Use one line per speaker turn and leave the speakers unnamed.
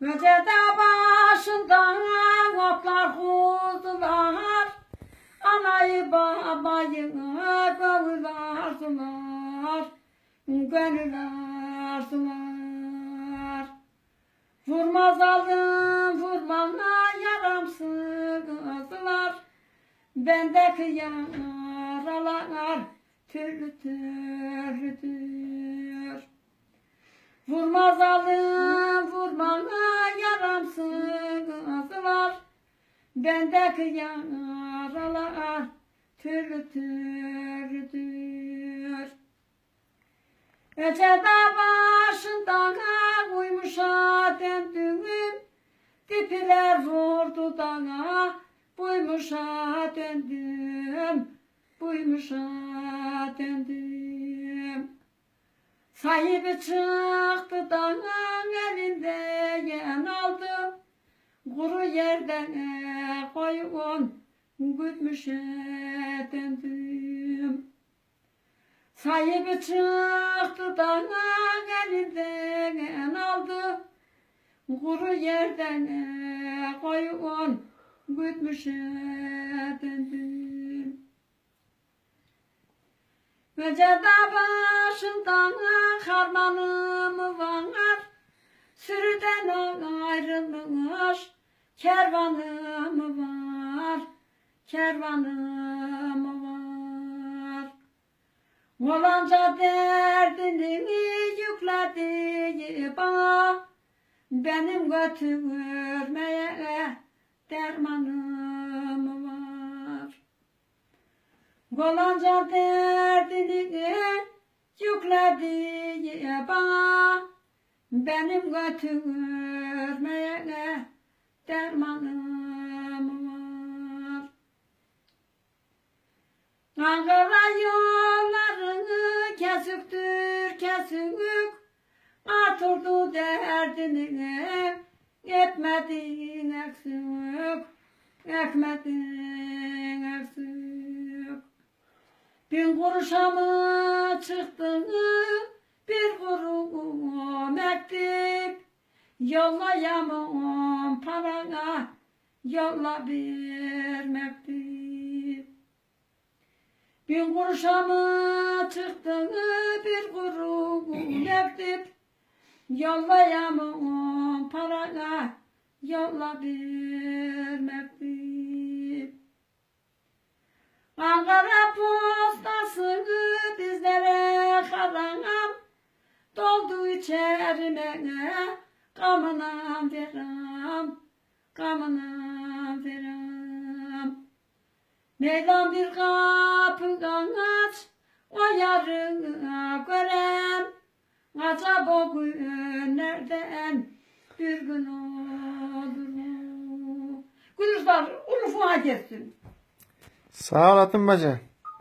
Gecede başından otlar kuzular Anayı babayı gönül arzular Gönül arzular Vurmaz aldım vurmana yaramsızlar. Bendeki yaralar türlü türlüdür Vurmaz alım vurmana yaramsızlar Bendeki yaralar türlü türlüdür. Ecede başından uymuşa döndüm Dipiler vurdu dana Buymuşa döndüm Buymuşa döndüm Sahibi çıktı dağın elinden aldı. Kuru yerden koyun gütmüşe döndüm Sahibi çıktı dağın elinden aldı. Kuru yerden koyun gütmüşe döndüm Vecede başından harmanım var. Sürüden ayrılmış kervanım var. Kervanım var. Olanca derdini yükledi bana Benim götürmeye dermanım var Olanca derdini yükledi bana Benim götürmeye dermanım var. Ankara yollarını kesüktür kesük Artırdı derdini etmedin eksik Ekmedin eksik Bin kuruşa mı çıktın bir kuru mektup Yollayamam parana yolla bir mektup Bin kuruşa mı çıktın bir kuru mektup Yollayamam parana yolla bir mektup içerime Kamına veram Kamına veram Meydan bir kapı aç O yarına görem Acaba o günlerden bir gün olur mu? Gülüşler ulufuğa gelsin.
Sağ ol Atın Bacı.